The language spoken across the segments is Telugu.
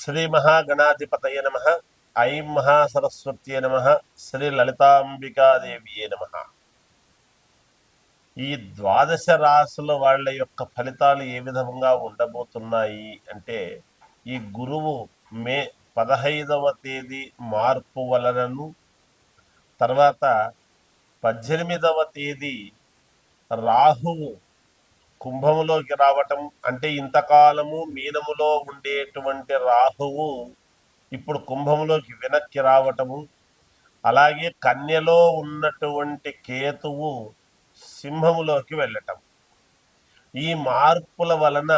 శ్రీ మహాగణాధిపతయ నమ. ఐం మహాసరస్వత్యే నమ. శ్రీ లలితాంబికాదేవియే నమ. ఈ ద్వాదశ రాసుల వాళ్ళ యొక్క ఫలితాలు ఏ విధంగా ఉండబోతున్నాయి అంటే ఈ గురువు మే పదహైదవ తేదీ మార్పు వలనను తర్వాత పద్దెనిమిదవ తేదీ రాహువు కుంభములోకి రావటం అంటే ఇంతకాలము మీనములో ఉండేటువంటి రాహువు ఇప్పుడు కుంభములోకి వెనక్కి రావటము. అలాగే కన్యలో ఉన్నటువంటి కేతువు సింహములోకి వెళ్ళటం. ఈ మార్పుల వలన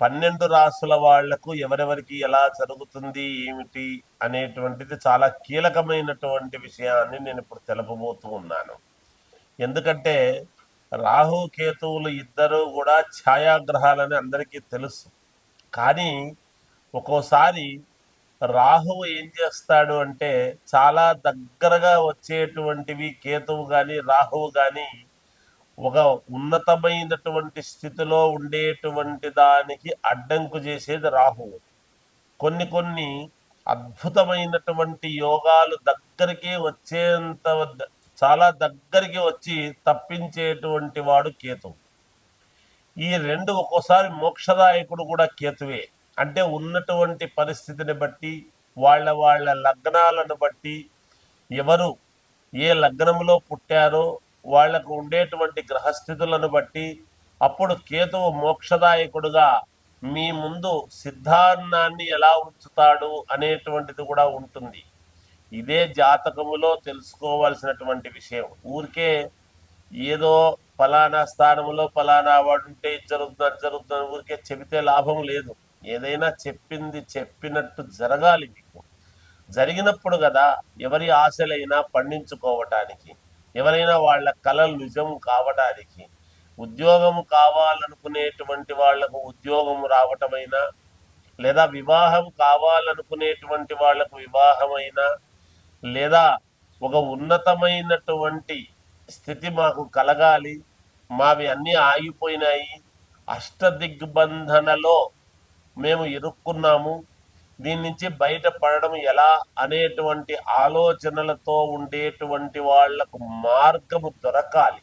పన్నెండు రాసుల వాళ్ళకు ఎవరెవరికి ఎలా జరుగుతుంది ఏమిటి అనేటువంటిది చాలా కీలకమైనటువంటి విషయాన్ని నేను ఇప్పుడు తెలుపబోతూ ఉన్నాను. ఎందుకంటే రాహు కేతువులు ఇద్దరు కూడా ఛాయాగ్రహాలని అందరికీ తెలుసు. కానీ ఒక్కోసారి రాహువు ఏం చేస్తాడు అంటే చాలా దగ్గరగా వచ్చేటువంటివి కేతువు కానీ రాహువు కానీ ఒక ఉన్నతమైనటువంటి స్థితిలో ఉండేటువంటి దానికి అడ్డంకు చేసేది రాహువు. కొన్ని కొన్ని అద్భుతమైనటువంటి యోగాలు దగ్గరికి వచ్చేంత చాలా దగ్గరికి వచ్చి తప్పించేటువంటి వాడు కేతు. ఈ రెండు ఒక్కోసారి మోక్షదాయకుడు కూడా కేతువే. అంటే ఉన్నటువంటి పరిస్థితిని బట్టి వాళ్ళ వాళ్ళ లగ్నాలను బట్టి ఎవరు ఏ లగ్నంలో పుట్టారో వాళ్ళకు ఉండేటువంటి గ్రహస్థితులను బట్టి అప్పుడు కేతువు మోక్షదాయకుడుగా మీ ముందు సిద్ధాన్నాన్ని ఎలా ఉంచుతాడు అనేటువంటిది కూడా ఉంటుంది. ఇదే జాతకములో తెలుసుకోవాల్సినటువంటి విషయం. ఊరికే ఏదో ఫలానా స్థానంలో ఫలానా వాడు ఉంటే జరుగుతుందని జరుగుతుంది జరుగుతుంది ఊరికే చెబితే లాభం లేదు. ఏదైనా చెప్పింది చెప్పినట్టు జరగాలి మీకు. జరిగినప్పుడు కదా ఎవరి ఆశలైనా పండించుకోవటానికి ఎవరైనా వాళ్ళ కళలు నిజం కావడానికి ఉద్యోగం కావాలనుకునేటువంటి వాళ్ళకు ఉద్యోగం రావటమైనా లేదా వివాహం కావాలనుకునేటువంటి వాళ్ళకు వివాహమైనా లేదా ఒక ఉన్నతమైనటువంటి స్థితి మాకు కలగాలి. మావి అన్నీ ఆగిపోయినాయి. అష్టదిగ్బంధనలో మేము ఇరుక్కున్నాము. దీని నుంచి బయటపడడం ఎలా అనేటువంటి ఆలోచనలతో ఉండేటువంటి వాళ్ళకు మార్గము దొరకాలి.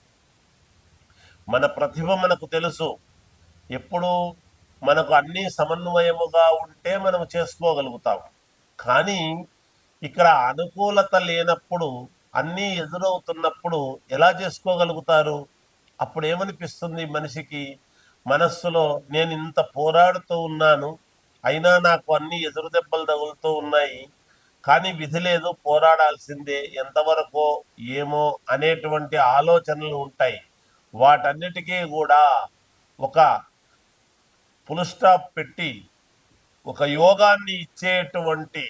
మన ప్రతిభ మనకు తెలుసు. ఎప్పుడు మనకు అన్నీ సమన్వయముగా ఉంటే మనం చేసుకోగలుగుతాం కానీ ఇక్కడ అనుకూలత లేనప్పుడు అన్నీ ఎదురవుతున్నప్పుడు ఎలా చేసుకోగలుగుతారు? అప్పుడు ఏమనిపిస్తుంది మనిషికి? మనస్సులో నేను ఇంత పోరాడుతూ ఉన్నాను అయినా నాకు అన్ని ఎదురు దెబ్బలు తగులుతూ ఉన్నాయి కానీ విధి లేదు పోరాడాల్సిందే ఎంతవరకో ఏమో అనేటువంటి ఆలోచనలు ఉంటాయి. వాటన్నిటికీ కూడా ఒక ఫుల్ స్టాప్ పెట్టి ఒక యోగాన్ని ఇచ్చేటువంటి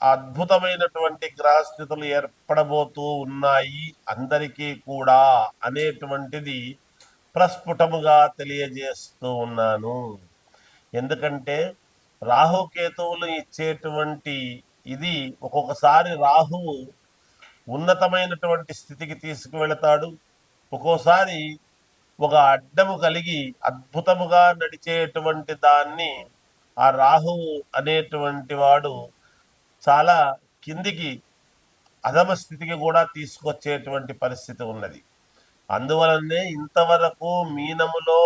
అద్భుతమైనటువంటి గ్రహస్థితులు ఏర్పడబోతూ ఉన్నాయి అందరికీ కూడా అనేటువంటిది ప్రస్ఫుటముగా తెలియజేస్తూ ఉన్నాను. ఎందుకంటే రాహుకేతువులు ఇచ్చేటువంటి ఇది ఒక్కొక్కసారి రాహువు ఉన్నతమైనటువంటి స్థితికి తీసుకువెళతాడు. ఒక్కోసారి ఒక అడ్డము కలిగి అద్భుతముగా నడిచేటువంటి దాన్ని ఆ రాహువు అనేటువంటి వాడు చాలా కిందికి అధమ స్థితికి కూడా తీసుకొచ్చేటువంటి పరిస్థితి ఉన్నది. అందువలనే ఇంతవరకు మీనములో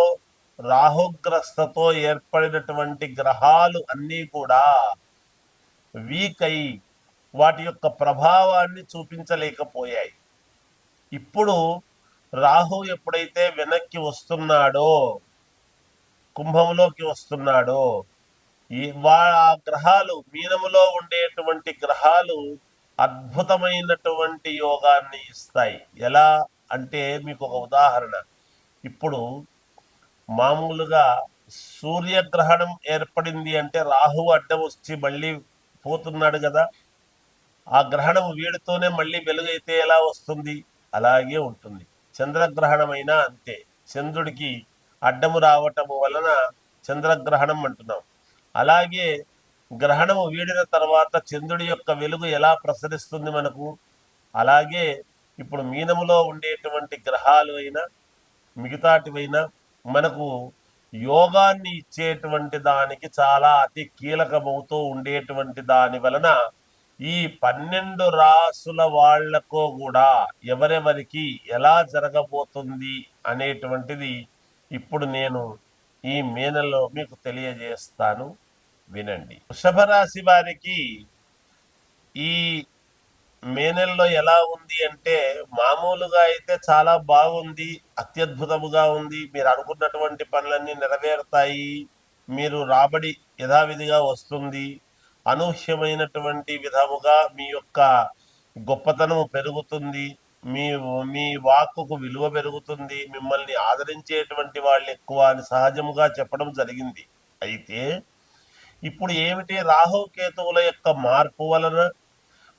రాహుగ్రస్తతో ఏర్పడినటువంటి గ్రహాలు అన్నీ కూడా వీక్ అయి వాటి యొక్క ప్రభావాన్ని చూపించలేకపోయాయి. ఇప్పుడు రాహు ఎప్పుడైతే వెనక్కి వస్తున్నాడో కుంభంలోకి వస్తున్నాడో ఈ వా ఆ గ్రహాలు మీనములో ఉండేటువంటి గ్రహాలు అద్భుతమైనటువంటి యోగాన్ని ఇస్తాయి. ఎలా అంటే మీకు ఒక ఉదాహరణ. ఇప్పుడు మామూలుగా సూర్యగ్రహణం ఏర్పడింది అంటే రాహు అడ్డం వచ్చి మళ్ళీ పోతున్నాడు కదా. ఆ గ్రహణం వీడితోనే మళ్ళీ వెలుగైతే ఎలా వస్తుంది? అలాగే ఉంటుంది. చంద్రగ్రహణం అయినా అంతే. చంద్రుడికి అడ్డము రావటము వలన చంద్రగ్రహణం అంటున్నాం. అలాగే గ్రహణము వీడిన తర్వాత చంద్రుడి యొక్క వెలుగు ఎలా ప్రసరిస్తుంది మనకు? అలాగే ఇప్పుడు మీనములో ఉండేటువంటి గ్రహాలు అయినా మిగతాటివైనా మనకు యోగాన్ని ఇచ్చేటువంటి దానికి చాలా అతి కీలకమవుతూ ఉండేటువంటి దాని వలన ఈ పన్నెండు రాసుల వాళ్ళకు కూడా ఎవరెవరికి ఎలా జరగబోతుంది అనేటువంటిది ఇప్పుడు నేను ఈ మే మీకు తెలియజేస్తాను. వినండి. వృషభ రాశి వారికి ఈ మే నెలలో ఎలా ఉంది అంటే మామూలుగా అయితే చాలా బాగుంది అత్యద్భుతముగా ఉంది. మీరు అనుకున్నటువంటి పనులన్నీ నెరవేరుతాయి. మీరు రాబడి యథావిధిగా వస్తుంది. అనూహ్యమైనటువంటి విధముగా మీ యొక్క గొప్పతనం పెరుగుతుంది. మీ మీ వాక్కుకు విలువ పెరుగుతుంది. మిమ్మల్ని ఆదరించేటువంటి వాళ్ళు ఎక్కువ అని సహజముగా చెప్పడం జరిగింది. అయితే ఇప్పుడు ఏమిటి రాహు కేతువుల యొక్క మార్పు వలన?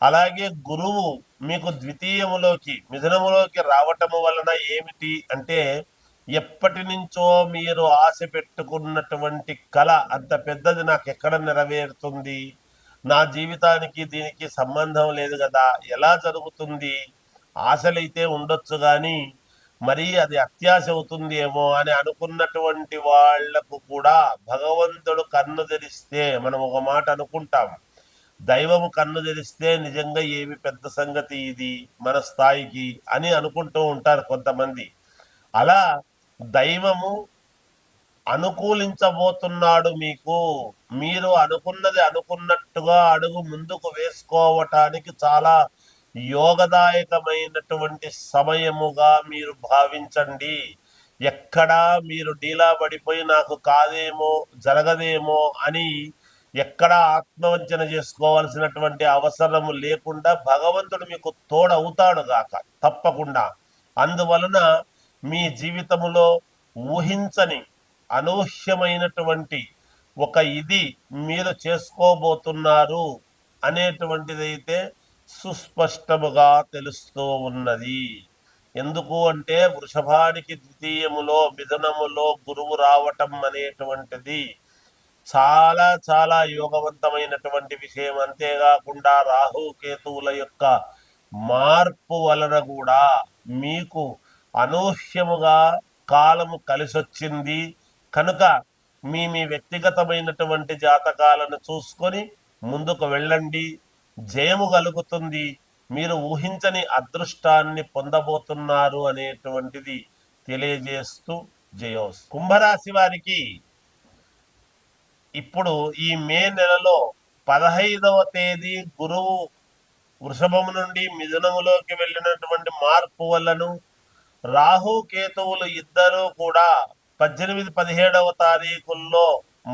అలాగే గురువు మీకు ద్వితీయములోకి మిథునములోకి రావటము వలన ఏమిటి అంటే ఎప్పటి నుంచో మీరు ఆశ పెట్టుకున్నటువంటి కళ అంత పెద్దది నాకు ఎక్కడ నెరవేరుతుంది? నా జీవితానికి దీనికి సంబంధం లేదు కదా? ఎలా జరుగుతుంది? ఆశలైతే ఉండొచ్చు కానీ మరి అది అత్యాశ అవుతుంది ఏమో అని అనుకున్నటువంటి వాళ్ళకు కూడా భగవంతుడు కన్ను తెరిస్తే మనం ఒక మాట అనుకుంటాం. దైవము కన్ను తెరిస్తే నిజంగా ఏమి పెద్ద సంగతి ఇది మన స్థాయికి అని అనుకుంటూ ఉంటారు కొంతమంది. అలా దైవము అనుకూలించబోతున్నాడు మీకు మీరు అనుకున్నది అనుకున్నట్టుగా అడుగు ముందుకు వేసుకోవటానికి చాలా యోగదాయకమైనటువంటి సమయముగా మీరు భావించండి. ఎక్కడా మీరు డీలా పడిపోయి నాకు కాదేమో జరగదేమో అని ఎక్కడా ఆత్మవంచన చేసుకోవాల్సినటువంటి అవసరం లేకుండా భగవంతుడు మీకు తోడవుతాడు గాక తప్పకుండా. అందువలన మీ జీవితంలో ఊహించని అనూహ్యమైనటువంటి ఒక ఇది మీరు చేసుకోబోతున్నారు అనేటువంటిదైతే సుస్పష్టముగా తెలుస్తూ ఉన్నది. ఎందుకు అంటే వృషభానికి ద్వితీయములో మిథునములో గురువు రావటం అనేటువంటిది చాలా చాలా యోగవంతమైనటువంటి విషయం. అంతేకాకుండా రాహు కేతువుల యొక్క మార్పు వలన కూడా మీకు అనూహ్యముగా కాలము కలిసొచ్చింది. కనుక మీ మీ వ్యక్తిగతమైనటువంటి జాతకాలను చూసుకొని ముందుకు వెళ్ళండి. జయము కలుగుతుంది. మీరు ఊహించని అదృష్టాన్ని పొందబోతున్నారు అనేటువంటిది తెలియజేస్తూ జయోస్ కుంభరాశి వారికి ఇప్పుడు ఈ మే నెలలో పదహైదవ తేదీ గురువు వృషభము నుండి మిథునములోకి వెళ్ళినటువంటి మార్పు వల్లను రాహు కేతువులు ఇద్దరూ కూడా పద్దెనిమిది పదిహేడవ తారీఖుల్లో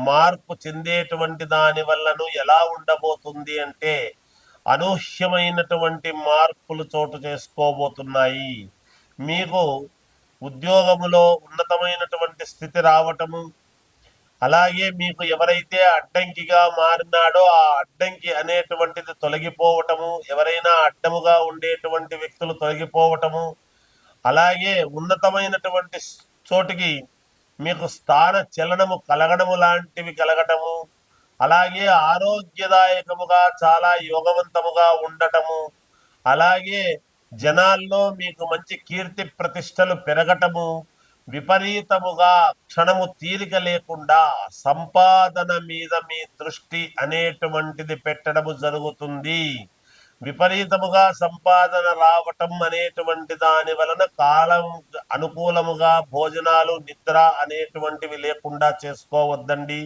మార్పు చెందేటువంటి దాని వల్లను ఎలా ఉండబోతుంది అంటే అనూహ్యమైనటువంటి మార్పులు చోటు చేసుకోబోతున్నాయి. మీకు ఉద్యోగములో ఉన్నతమైనటువంటి స్థితి రావటము అలాగే మీకు ఎవరైతే అడ్డంకిగా మారినాడో ఆ అడ్డంకి అనేటువంటిది తొలగిపోవటము ఎవరైనా అడ్డముగా ఉండేటువంటి వ్యక్తులు తొలగిపోవటము అలాగే ఉన్నతమైనటువంటి చోటికి మీకు స్థాన చలనము కలగడము లాంటివి కలగటము అలాగే ఆరోగ్యదాయకముగా చాలా యోగవంతముగా ఉండటము. అలాగే జనాల్లో మీకు మంచి కీర్తి ప్రతిష్టలు పెరగటము విపరీతముగా క్షణము తీరిక లేకుండా సంపాదన మీద మీ దృష్టి అనేటువంటిది పెట్టడము జరుగుతుంది. విపరీతముగా సంపాదన రావటం అనేటువంటి దాని వలన కాలం అనుకూలముగా భోజనాలు నిద్ర అనేటువంటివి లేకుండా చేసుకోవద్దండి.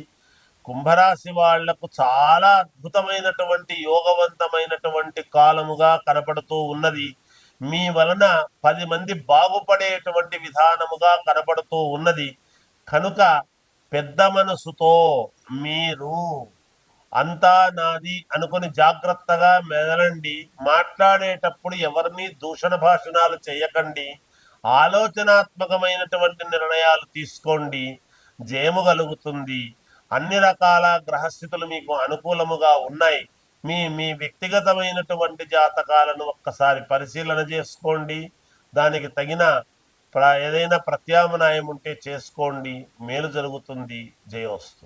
కుంభరాశి వాళ్ళకు చాలా అద్భుతమైనటువంటి యోగవంతమైనటువంటి కాలముగా కనపడుతూ ఉన్నది. మీ వలన పది మంది బాగుపడేటువంటి విధానముగా కనపడుతూ ఉన్నది. కనుక పెద్ద మనసుతో మీరు అంతా నాది అనుకుని జాగ్రత్తగా మెదలండి. మాట్లాడేటప్పుడు ఎవరిని దూషణ భాషణాలు చేయకండి. ఆలోచనాత్మకమైనటువంటి నిర్ణయాలు తీసుకోండి. జయము కలుగుతుంది. అన్ని రకాల గ్రహస్థితులు మీకు అనుకూలముగా ఉన్నాయి. మీ మీ వ్యక్తిగతమైనటువంటి జాతకాలను ఒక్కసారి పరిశీలన చేసుకోండి. దానికి తగిన ప్ర ఏదైనా ప్రత్యామ్నాయం ఉంటే చేసుకోండి. మేలు జరుగుతుంది. జయవస్తు